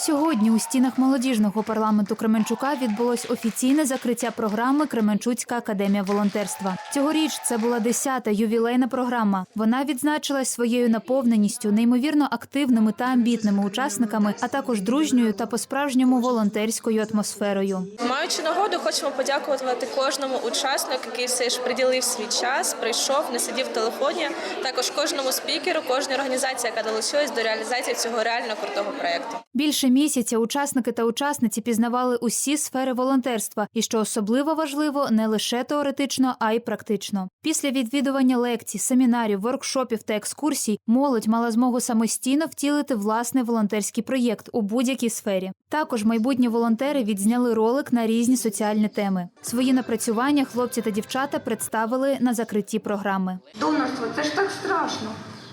Сьогодні у стінах молодіжного парламенту Кременчука відбулось офіційне закриття програми Кременчуцька академія волонтерства. Цьогоріч це була 10-та ювілейна програма. Вона відзначилась своєю наповненістю, неймовірно активними та амбітними учасниками, а також дружньою та по-справжньому волонтерською атмосферою. Маючи нагоду, хочемо подякувати кожному учаснику, який все ж приділив свій час, прийшов, не сидів в телефоні. Також кожному спікеру, кожній організації, яка долучилась до реалізації цього реально крутого проєкту. Більше місяця учасники та учасниці пізнавали усі сфери волонтерства, і що особливо важливо, не лише теоретично, а й практично. Після відвідування лекцій, семінарів, воркшопів та екскурсій молодь мала змогу самостійно втілити власний волонтерський проєкт у будь-якій сфері. Також майбутні волонтери відзняли ролик на різні соціальні теми. Свої напрацювання хлопці та дівчата представили на закритті програми. Донорство це ж так страшно.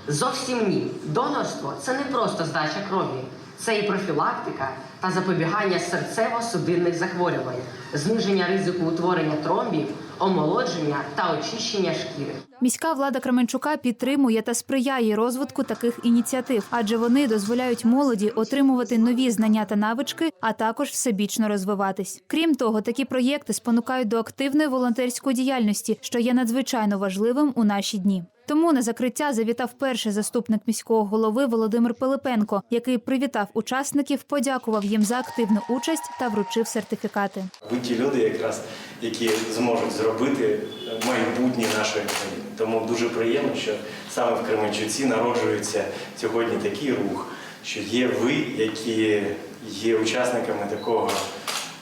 Зовсім ні. Донорство це не просто здача крові, це і профілактика та запобігання серцево-судинних захворювань, зниження ризику утворення тромбів, омолодження та очищення шкіри. Міська влада Кременчука підтримує та сприяє розвитку таких ініціатив, адже вони дозволяють молоді отримувати нові знання та навички, а також всебічно розвиватись. Крім того, такі проєкти спонукають до активної волонтерської діяльності, що є надзвичайно важливим у наші дні. Тому на закриття завітав перший заступник міського голови Володимир Пилипенко, який привітав учасників, подякував їм за активну участь та вручив сертифікати. Ви ті люди, якраз які зможуть зробити майбутнє нашої країни. Тому дуже приємно, що саме в Кременчуці народжується сьогодні такий рух, що є ви, які є учасниками такого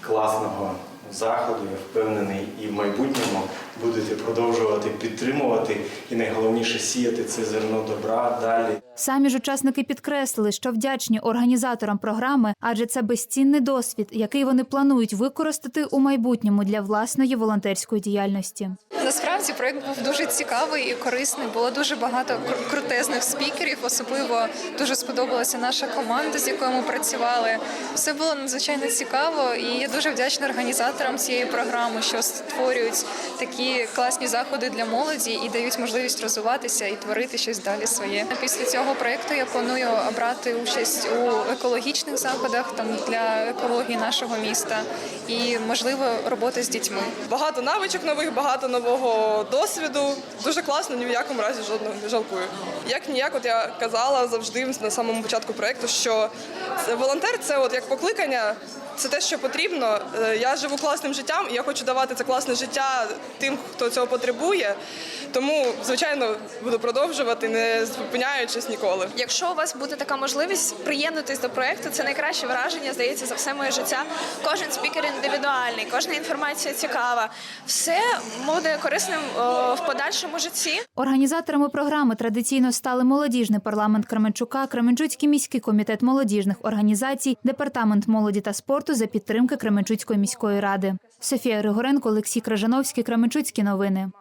класного заходу. Я впевнений, і в майбутньому будете продовжувати підтримувати і найголовніше сіяти це зерно добра далі. Самі ж учасники підкреслили, що вдячні організаторам програми, адже це безцінний досвід, який вони планують використати у майбутньому для власної волонтерської діяльності. Насправді проект був дуже цікавий і корисний. Було дуже багато кру- крутезних спікерів. Особливо дуже сподобалася наша команда, з якою ми працювали. Все було надзвичайно цікаво, і я дуже вдячна організаторам цієї програми, що створюють такі класні заходи для молоді і дають можливість розвиватися і творити щось далі своє. Після цього проекту я планую брати участь у екологічних заходах там для екології нашого міста і можливо роботи з дітьми. Багато навичок нових, багато нового досвіду. Дуже класно, ні в якому разі жодного не жалкую. Як ніяк, от я казала завжди на самому початку проєкту, що волонтер це от як покликання. Це те, що потрібно. Е, Я живу класним життям, і я хочу давати це класне життя тим, хто цього потребує. Тому, звичайно, буду продовжувати, не зупиняючись ніколи. Якщо у вас буде така можливість приєднатись до проєкту, це найкраще враження, здається, за все моє життя. Кожен спікер індивідуальний, кожна інформація цікава. Все буде корисним о, в подальшому житті. Організаторами програми традиційно стали молодіжний парламент Кременчука, Кременчуцький міський комітет молодіжних організацій, департамент молоді та спорту за підтримки Кременчуцької міської ради. Софія Григоренко, Олексій Кражановський, Кременчуцькі новини.